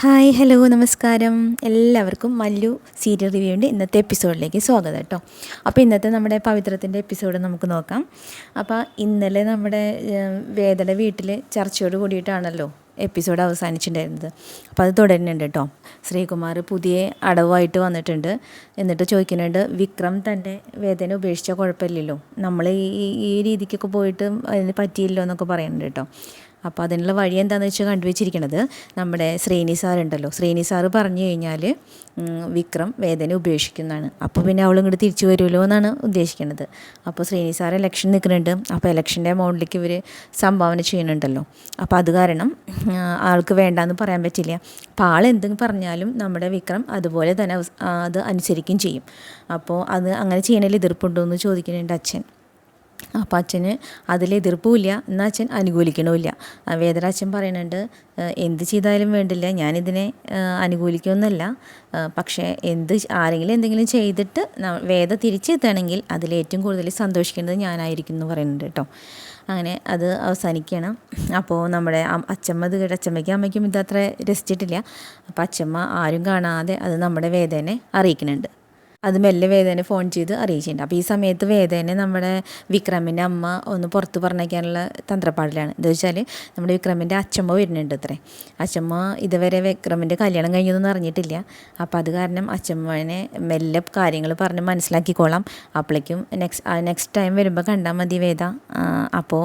Hi hello നമസ്കാരം. എല്ലാവർക്കും Mallu serial റിവ്യൂവിന്റെ ഇന്നത്തെ എപ്പിസോഡിലേക്ക് സ്വാഗതം കേട്ടോ. അപ്പോൾ ഇന്നത്തെ നമ്മുടെ പവിത്രത്തിന്റെ എപ്പിസോഡ് നമുക്ക് നോക്കാം. അപ്പോൾ ഇന്നലെ നമ്മുടെ വേദയുടെ വീട്ടിൽ ചർച്ചയോട് കൂടിയിട്ടാണല്ലോ എപ്പിസോഡ് അവസാനിച്ചിട്ടുണ്ടായിരുന്നത്. അപ്പോൾ അത് തുടരുന്നുണ്ട് കേട്ടോ. ശ്രീകുമാർ പുതിയ അടവായിട്ട് വന്നിട്ടുണ്ട്. എന്നിട്ട് ചോദിക്കുന്നുണ്ട് വിക്രം തന്റെ വേദന ഉപേക്ഷിച്ച കുഴപ്പമില്ലല്ലോ. നമ്മൾ ഈ ഈ രീതിക്കൊക്കെ പോയിട്ട് അതിന് പറ്റിയില്ലോ എന്നൊക്കെ പറയുന്നുണ്ട് കേട്ടോ. അപ്പോൾ അതിനുള്ള വഴി എന്താണെന്ന് വെച്ചാൽ കണ്ടുവച്ചിരിക്കുന്നത് നമ്മുടെ ശ്രീനി സാറുണ്ടല്ലോ ശ്രീനി സാറ് പറഞ്ഞു കഴിഞ്ഞാൽ വിക്രം വേദന ഉപേക്ഷിക്കുന്നതാണ്. അപ്പോൾ പിന്നെ അവൾ ഇങ്ങോട്ട് തിരിച്ചു വരുമല്ലോ എന്നാണ് ഉദ്ദേശിക്കുന്നത് അപ്പോൾ ശ്രീനി സാർ ഇലക്ഷൻ നിൽക്കുന്നുണ്ട് അപ്പോൾ ഇലക്ഷന്റെ എമൗണ്ടിലേക്ക് ഇവർ സംഭാവന ചെയ്യുന്നുണ്ടല്ലോ. അപ്പോൾ അത് കാരണം ആൾക്ക് വേണ്ടാന്ന് പറയാൻ പറ്റില്ല. അപ്പോൾ ആൾ എന്തെങ്കിലും പറഞ്ഞാലും നമ്മുടെ വിക്രം അതുപോലെ തന്നെ അത് അനുസരിക്കുകയും ചെയ്യും. അപ്പോൾ അത് അങ്ങനെ ചെയ്യണതിൽ എതിർപ്പുണ്ടോ എന്ന് ചോദിക്കുന്നുണ്ട് അച്ഛൻ. അപ്പം അച്ഛന് അതിൽ എതിർപ്പുമില്ല. എന്നാൽ അച്ഛൻ അനുകൂലിക്കണമില്ല വേദരാച്ഛൻ പറയുന്നുണ്ട് എന്ത് ചെയ്താലും വേണ്ടില്ല ഞാനിതിനെ അനുകൂലിക്കുമെന്നല്ല. പക്ഷേ എന്ത് ആരെങ്കിലും എന്തെങ്കിലും ചെയ്തിട്ട് വേദ തിരിച്ചെത്തുകയാണെങ്കിൽ അതിൽ ഏറ്റവും കൂടുതൽ സന്തോഷിക്കേണ്ടത് ഞാനായിരിക്കും എന്ന് പറയുന്നുണ്ട് കേട്ടോ. അങ്ങനെ അത് അവസാനിക്കണം അപ്പോൾ നമ്മുടെ അച്ചമ്മ ഇത് കേട്ട് അച്ചമ്മയ്ക്കും അമ്മയ്ക്കും ഇതത്ര രസിച്ചിട്ടില്ല. അപ്പോൾ അച്ചമ്മ ആരും കാണാതെ അത് നമ്മുടെ വേദനെ അറിയിക്കുന്നുണ്ട്. അത് മെല്ലെ വേദനെ ഫോൺ ചെയ്ത് അറിയിച്ചിട്ടുണ്ട് അപ്പോൾ ഈ സമയത്ത് വേദനെ നമ്മുടെ വിക്രമിന്റെ അമ്മ ഒന്ന് പുറത്ത് പറഞ്ഞേക്കാനുള്ള തന്ത്രപ്പാടിലാണ്. എന്താ വെച്ചാൽ നമ്മുടെ വിക്രമിന്റെ അച്ഛമ്മ വരുന്നുണ്ട് അത്രേ. അച്ഛമ്മ ഇതുവരെ വിക്രമിന്റെ കല്യാണം കഴിഞ്ഞതൊന്നും അറിഞ്ഞിട്ടില്ല. അപ്പോൾ അത് കാരണം അച്ഛമ്മനെ മെല്ലെ കാര്യങ്ങൾ പറഞ്ഞ് മനസ്സിലാക്കിക്കോളാം. അപ്പോഴേക്കും നെക്സ്റ്റ് നെക്സ്റ്റ് ടൈം വരുമ്പോൾ കണ്ടാൽ മതി വേദ. അപ്പോൾ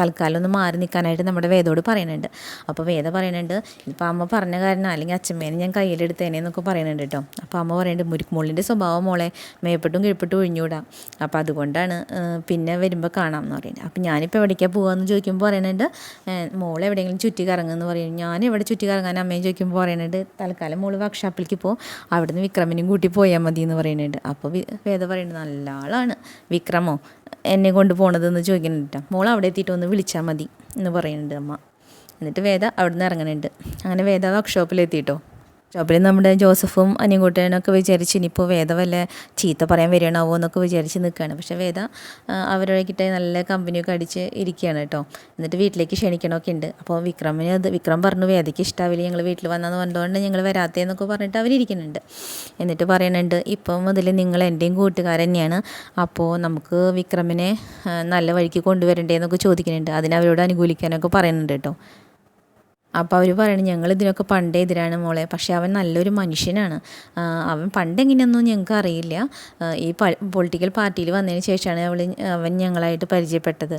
തൽക്കാലം ഒന്ന് മാറി നിൽക്കാനായിട്ട് നമ്മുടെ വേദോട് പറയുന്നുണ്ട്. അപ്പോൾ വേദ പറയുന്നുണ്ട് ഇപ്പോൾ അമ്മ പറഞ്ഞ കാരണം അല്ലെങ്കിൽ അച്ഛമ്മേനെ ഞാൻ കയ്യിലെടുത്തേനെ എന്നൊക്കെ പറയുന്നുണ്ട് കേട്ടോ. അപ്പോൾ അമ്മ പറയുന്നുണ്ട് മുരുക്കുമുള്ളിന്റെ സ്വഭാവം മോളെ മേപ്പെട്ടും കിഴപ്പെട്ടും ഒഴിഞ്ഞുകൂടാ. അപ്പോൾ അതുകൊണ്ടാണ് പിന്നെ വരുമ്പോൾ കാണാം എന്ന് പറയുന്നത് അപ്പോൾ ഞാനിപ്പോൾ എവിടേക്കാണ് പോകുകയെന്ന് ചോദിക്കുമ്പോൾ പറയുന്നുണ്ട് മോൾ എവിടെയെങ്കിലും ചുറ്റി കറങ്ങുമെന്ന് പറയും. ഞാൻ എവിടെ ചുറ്റി കറങ്ങാൻ അമ്മയും ചോദിക്കുമ്പോൾ പറയുന്നുണ്ട് തൽക്കാലം മോൾ വർക്ക്ഷോപ്പിലേക്ക് പോകും അവിടെ നിന്ന് വിക്രമിനും കൂട്ടി പോയാൽ മതി എന്ന് പറയുന്നുണ്ട് അപ്പോൾ വേദ പറയുന്നത് നല്ല ആളാണ് വിക്രമോ എന്നെ കൊണ്ട് പോണതെന്ന് ചോദിക്കുന്നുണ്ട്. മോൾ അവിടെ എത്തിയിട്ട് ഒന്ന് വിളിച്ചാൽ മതി എന്ന് പറയുന്നുണ്ട് അമ്മ. എന്നിട്ട് വേദ അവിടെ നിന്ന് ഇറങ്ങുന്നുണ്ട് അങ്ങനെ വേദ വർക്ക്ഷോപ്പിലെത്തിയിട്ടോ ഷോപ്പിൽ നമ്മുടെ ജോസഫും അനിയൻകുട്ടനൊക്കെ വിചാരിച്ച് ഇനിയിപ്പോൾ വേദ വല്ല ചീത്ത പറയാൻ വരികയാണാവോ എന്നൊക്കെ വിചാരിച്ച് നിൽക്കുകയാണ്. പക്ഷെ വേദ അവരോടൊക്കെ നല്ല കമ്പനിയൊക്കെ അടിച്ച് ഇരിക്കുകയാണ് കേട്ടോ. എന്നിട്ട് വീട്ടിലേക്ക് ക്ഷണിക്കണമൊക്കെ ഉണ്ട്. അപ്പോൾ വിക്രമിന് അത് വിക്രം പറഞ്ഞു വേദയ്ക്ക് ഇഷ്ടാവില്ല ഞങ്ങൾ വീട്ടിൽ വന്നെന്ന് പറഞ്ഞുകൊണ്ട് ഞങ്ങൾ വരാത്തേന്നൊക്കെ പറഞ്ഞിട്ട് അവരിയ്ക്കുന്നുണ്ട് എന്നിട്ട് പറയുന്നുണ്ട് ഇപ്പം മുതൽ നിങ്ങൾ എന്റെയും കൂട്ടുകാരൻ തന്നെയാണ്. അപ്പോൾ നമുക്ക് വിക്രമിനെ നല്ല വഴിക്ക് കൊണ്ടുവരണ്ടേ എന്നൊക്കെ ചോദിക്കുന്നുണ്ട്. അതിനവരോട് അനുകൂലിക്കാനൊക്കെ പറയുന്നുണ്ട് കേട്ടോ. അപ്പോൾ അവർ പറയണം ഞങ്ങൾ ഇതിനൊക്കെ പണ്ടേ എതിരാണ് മോളെ പക്ഷേ അവൻ നല്ലൊരു മനുഷ്യനാണ്. അവൻ പണ്ട് എങ്ങനെയൊന്നും ഞങ്ങൾക്ക് അറിയില്ല ഈ പൊളിറ്റിക്കൽ പാർട്ടിയിൽ വന്നതിന് ശേഷമാണ് അവൾ അവൻ ഞങ്ങളായിട്ട് പരിചയപ്പെട്ടത്.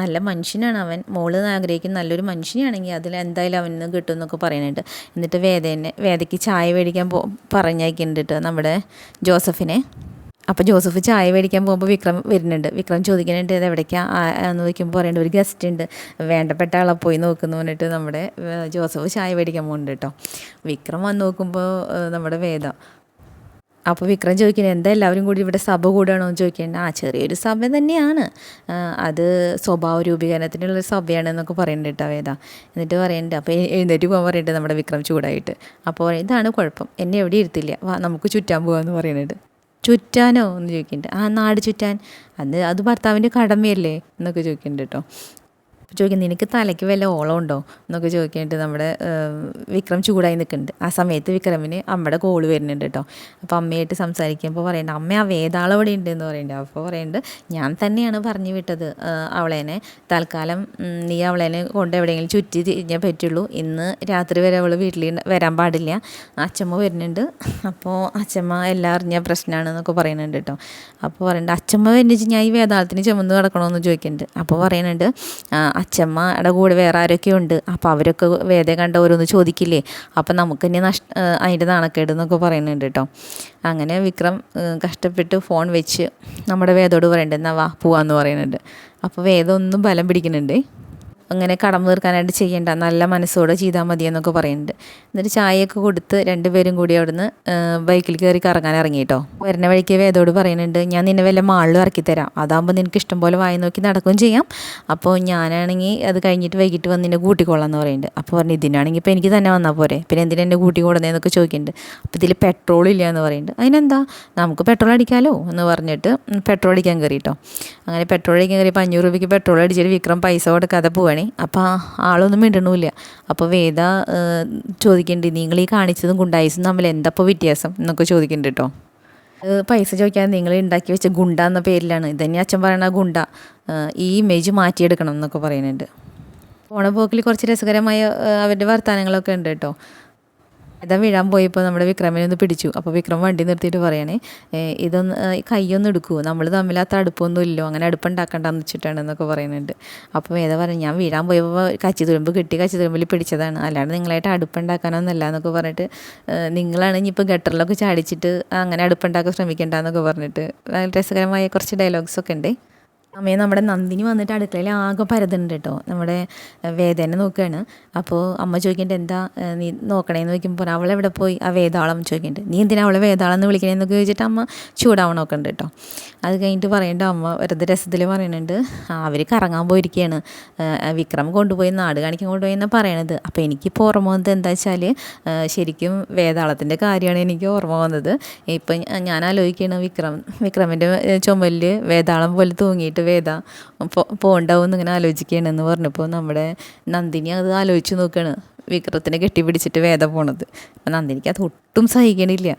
നല്ല മനുഷ്യനാണ് അവൻ. മോൾ ആഗ്രഹിക്കുന്ന നല്ലൊരു മനുഷ്യനാണെങ്കിൽ അതിൽ എന്തായാലും അവന് കിട്ടും എന്നൊക്കെ പറയുന്നുണ്ട് എന്നിട്ട് വേദേനെ വേദയ്ക്ക് ചായ മേടിക്കാൻ പോ പറഞ്ഞയക്കുന്നുണ്ട് നമ്മുടെ ജോസഫിനെ. അപ്പോൾ ജോസഫ് ചായ മേടിക്കാൻ പോകുമ്പോൾ വിക്രം വരുന്നുണ്ട്. വിക്രം ചോദിക്കുന്നുണ്ട് ഇത് എവിടേക്കാണ് എന്ന് ചോദിക്കുമ്പോൾ പറയുന്നുണ്ട് ഒരു ഗസ്റ്റ് ഉണ്ട്. വേണ്ടപ്പെട്ട ആളെ പോയി നോക്കുന്നു പറഞ്ഞിട്ട് നമ്മുടെ ജോസഫ് ചായ മേടിക്കാൻ പോകുന്നുണ്ട് കേട്ടോ. വിക്രം വന്ന് നോക്കുമ്പോൾ നമ്മുടെ വേദ. അപ്പോൾ വിക്രം ചോദിക്കുന്നത് എന്താ എല്ലാവരും കൂടി ഇവിടെ സഭ കൂടണോ എന്ന് ചോദിക്കേണ്ട ആ ചെറിയൊരു സഭ തന്നെയാണ്. അത് സ്വഭാവ രൂപീകരണത്തിനുള്ള സഭയാണ് എന്നൊക്കെ പറയുന്നുണ്ട് കേട്ടോ വേദ. എന്നിട്ട് പറയുന്നുണ്ട് അപ്പോൾ എഴുന്നേറ്റ് പോകാൻ പറയുന്നുണ്ട് നമ്മുടെ വിക്രം ചൂടായിട്ട്. അപ്പോൾ ഇതാണ് കുഴപ്പം. എന്നെ എവിടെ ഇരുത്തില്ല. നമുക്ക് ചുറ്റാൻ പോകാമെന്ന് പറയുന്നുണ്ട്. ചുറ്റാനോ എന്ന് ചോദിക്കുന്നുണ്ട് ആ നാട് ചുറ്റാൻ. അത് അത് ഭർത്താവിന്റെ കടമയല്ലേ? എന്നൊക്കെ ചോദിക്കുന്നുണ്ട് കേട്ടോ ചോദിക്കും നിനക്ക് തലയ്ക്ക് വല്ല ഓളം ഉണ്ടോ? എന്നൊക്കെ ചോദിക്കേണ്ടത് നമ്മുടെ വിക്രം ചൂടായി നിൽക്കുന്നുണ്ട്. ആ സമയത്ത് വിക്രമിന് അമ്മയുടെ കോൾ വരുന്നുണ്ട് കേട്ടോ. അപ്പോൾ അമ്മയായിട്ട് സംസാരിക്കുമ്പോൾ പറയുന്നുണ്ട് അമ്മ ആ വേദാളവിടെ ഉണ്ട് എന്ന് പറയുന്നുണ്ട് അപ്പോൾ പറയുന്നുണ്ട് ഞാൻ തന്നെയാണ് പറഞ്ഞു വിട്ടത് അവളേനെ. തൽക്കാലം നീ അവളേനെ കൊണ്ട് എവിടെയെങ്കിലും ചുറ്റി തിരിഞ്ഞേ പറ്റുള്ളൂ. ഇന്ന് രാത്രി വരെ അവൾ വീട്ടിൽ വരാൻ പാടില്ല. അച്ഛമ്മ വരുന്നുണ്ട്. അപ്പോൾ അച്ഛമ്മ എല്ലാം അറിഞ്ഞ പ്രശ്നമാണെന്നൊക്കെ പറയുന്നുണ്ട് കേട്ടോ. അപ്പോൾ പറയുന്നുണ്ട് അച്ഛമ്മ വരുന്നിച്ച് ഞാൻ ഈ വേതാളത്തിന് ചുമന്ന് കിടക്കണമെന്ന് ചോദിക്കുന്നുണ്ട്. അപ്പോൾ പറയുന്നുണ്ട് "ആ, അച്ചമ്മയുടെ കൂടെ വേറെ ആരൊക്കെ ഉണ്ട്? അപ്പോൾ അവരൊക്കെ വേദം കണ്ട ഓരോന്ന് ചോദിക്കില്ലേ? അപ്പോൾ നമുക്ക് തന്നെ നഷ്ട അതിന്റെ നാണക്കേട് എന്നൊക്കെ പറയുന്നുണ്ട് കേട്ടോ അങ്ങനെ വിക്രം കഷ്ടപ്പെട്ട് ഫോൺ വെച്ച് നമ്മുടെ വേദോട് പറയുന്നുണ്ട് എന്നാ വാ പോവാന്ന് പറയുന്നുണ്ട്. അപ്പോൾ വേദം ഒന്നും ബലം പിടിക്കുന്നുണ്ട്. അങ്ങനെ കടം തീർക്കാനായിട്ട് ചെയ്യണ്ട. നല്ല മനസ്സോടെ ചെയ്താൽ മതി എന്നൊക്കെ പറയുന്നുണ്ട്. എന്നിട്ട് ചായയൊക്കെ കൊടുത്ത് രണ്ടുപേരും കൂടി അവിടുന്ന് ബൈക്കിൽ കയറി കറങ്ങാൻ ഇറങ്ങി കേട്ടോ. വരുന്ന വഴിക്ക് വേദോട് പറയുന്നുണ്ട് ഞാൻ നിന്നെ വല്ല മാളിലും ഇറക്കി തരാം. അതാകുമ്പോൾ നിനക്ക് ഇഷ്ടം പോലെ വായി നോക്കി നടക്കുകയും ചെയ്യാം. അപ്പോൾ ഞാനാണെങ്കിൽ അത് കഴിഞ്ഞിട്ട് വൈകിട്ട് വന്ന് നിന്നെ കൂട്ടിക്കൊള്ളാം എന്ന് പറയുന്നുണ്ട്. അപ്പോൾ പറഞ്ഞു ഇതിനാണെങ്കിൽ ഇപ്പോൾ എനിക്ക് തന്നെ വന്നാൽ പോരെ. പിന്നെ എന്തിനാ എന്നെ കൂട്ടിക്കൊടുന്നതെന്നൊക്കെ ചോദിക്കുന്നുണ്ട്. അപ്പോൾ ഇതിൽ പെട്രോൾ ഇല്ല എന്ന് പറയുന്നുണ്ട്. അതിനെന്താ? നമുക്ക് പെട്രോൾ അടിക്കാമല്ലോ എന്ന് പറഞ്ഞിട്ട് പെട്രോൾ അടിക്കാൻ കയറി കേട്ടോ. അങ്ങനെ പെട്രോൾ അടിക്കാൻ കയറിയപ്പോൾ അഞ്ഞൂറ് രൂപയ്ക്ക് പെട്രോൾ അടിച്ചിട്ട് വിക്രം പൈസ കൊടുക്കാതെ പോവാണേ. പോവാണേ അപ്പോൾ ആളൊന്നും മിണ്ടണില്ല. അപ്പോൾ വേദ ചോദിക്കേണ്ടി നിങ്ങൾ ഈ കാണിച്ചതും ഗുണ്ടായിസും തമ്മിൽ എന്തപ്പോൾ വ്യത്യാസം? എന്നൊക്കെ ചോദിക്കുന്നുണ്ട് കേട്ടോ പൈസ ചോദിക്കാൻ നിങ്ങൾ ഉണ്ടാക്കി വെച്ച ഗുണ്ട എന്ന പേരിലാണ്. ഇതന്നെ അച്ഛൻ പറയണ ഗുണ്ട. ഈ ഇമേജ് മാറ്റിയെടുക്കണം എന്നൊക്കെ പറയുന്നുണ്ട്. പോണ പോക്കിൽ കുറച്ച് രസകരമായ അവരുടെ വർത്തമാനങ്ങളൊക്കെ ഉണ്ട് കേട്ടോ ഇതാ വീഴാൻ പോയപ്പോൾ നമ്മുടെ വിക്രമിനെ ഒന്ന് പിടിച്ചു. അപ്പോൾ വിക്രം വണ്ടി നിർത്തിയിട്ട് പറയണേ "ഏ, ഇതൊന്ന് കൈയൊന്നും എടുക്കൂ. നമ്മൾ തമ്മിൽ അത്ര അടുപ്പൊന്നും ഇല്ലോ. അങ്ങനെ അടുപ്പുണ്ടാക്കണ്ടെന്ന് വെച്ചിട്ടാണ് എന്നൊക്കെ പറയുന്നുണ്ട്. അപ്പോൾ ഏതാ പറഞ്ഞു ഞാൻ വീഴാൻ പോയപ്പോൾ കച്ചി തുരുമ്പ് കിട്ടി. കച്ചി തുരുമ്പിൽ പിടിച്ചതാണ്. അല്ലാണ്ട് നിങ്ങളായിട്ട് അടുപ്പുണ്ടാക്കാനൊന്നുമല്ല എന്നൊക്കെ പറഞ്ഞിട്ട് നിങ്ങളാണ് ഇനിയിപ്പോൾ ഗട്ടറിലൊക്കെ ചാടിച്ചിട്ട് അങ്ങനെ അടുപ്പുണ്ടാക്കാൻ ശ്രമിക്കണ്ടെന്നൊക്കെ പറഞ്ഞിട്ട് രസകരമായ കുറച്ച് ഡയലോഗ്സ് ഒക്കെ ഉണ്ട്. അമ്മയെ നമ്മുടെ നന്ദിനി വന്നിട്ട് അടുക്കളയിൽ ആകെ പരതുണ്ട് കേട്ടോ നമ്മുടെ വേദനെ നോക്കുകയാണ് അപ്പോൾ അമ്മ ചോദിക്കേണ്ടത് എന്താ നീ നോക്കണേന്ന് ചോദിക്കുമ്പോൾ അവളെവിടെ പോയി? ആ വേതാളം ചോദിക്കേണ്ടത് നീ എന്തിനാ അവളെ വേതാളം എന്ന് വിളിക്കണേന്നൊക്കെ ചോദിച്ചിട്ട് അമ്മ ചൂടാവണം നോക്കണ്ട് കേട്ടോ അത് കഴിഞ്ഞിട്ട് പറയേണ്ട അമ്മ വെറുതെ രസത്തിൽ പറയുന്നുണ്ട് അവർ കറങ്ങാൻ പോയിരിക്കുകയാണ് വിക്രം കൊണ്ടുപോയി നാട് കാണിക്കാൻ കൊണ്ടുപോയി എന്നാണ് പറയണത്. അപ്പോൾ എനിക്കിപ്പോൾ ഓർമ്മ വന്നത് എന്താ വെച്ചാൽ ശരിക്കും വേതാളത്തിന്റെ കാര്യമാണ് എനിക്ക് ഓർമ്മ വന്നത്. ഇപ്പം ഞാൻ ആലോചിക്കുകയാണ് വിക്രം വിക്രമിന്റെ ചുമലിൽ വേതാളം പോലെ തൂങ്ങിയിട്ട് വേദ പോ- ഇങ്ങനെ ആലോചിക്കുകയാണ് ആലോചിക്കുകയാണെന്ന് പറഞ്ഞപ്പോൾ നമ്മുടെ നന്ദിനി അത് ആലോചിച്ച് നോക്കുകയാണ് വിക്രത്തിനെ കെട്ടിപ്പിടിച്ചിട്ട് വേദ പോണത്. അപ്പം നന്ദിനിക്ക് അത് ഒട്ടും സഹിക്കണില്ല.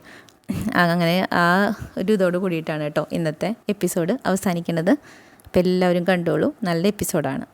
അങ്ങനെ ആ ഒരു ഇതോട് കൂടിയിട്ടാണ് കേട്ടോ ഇന്നത്തെ എപ്പിസോഡ് അവസാനിക്കുന്നത്. അപ്പോൾ എല്ലാവരും കണ്ടോളൂ. നല്ല എപ്പിസോഡാണ്.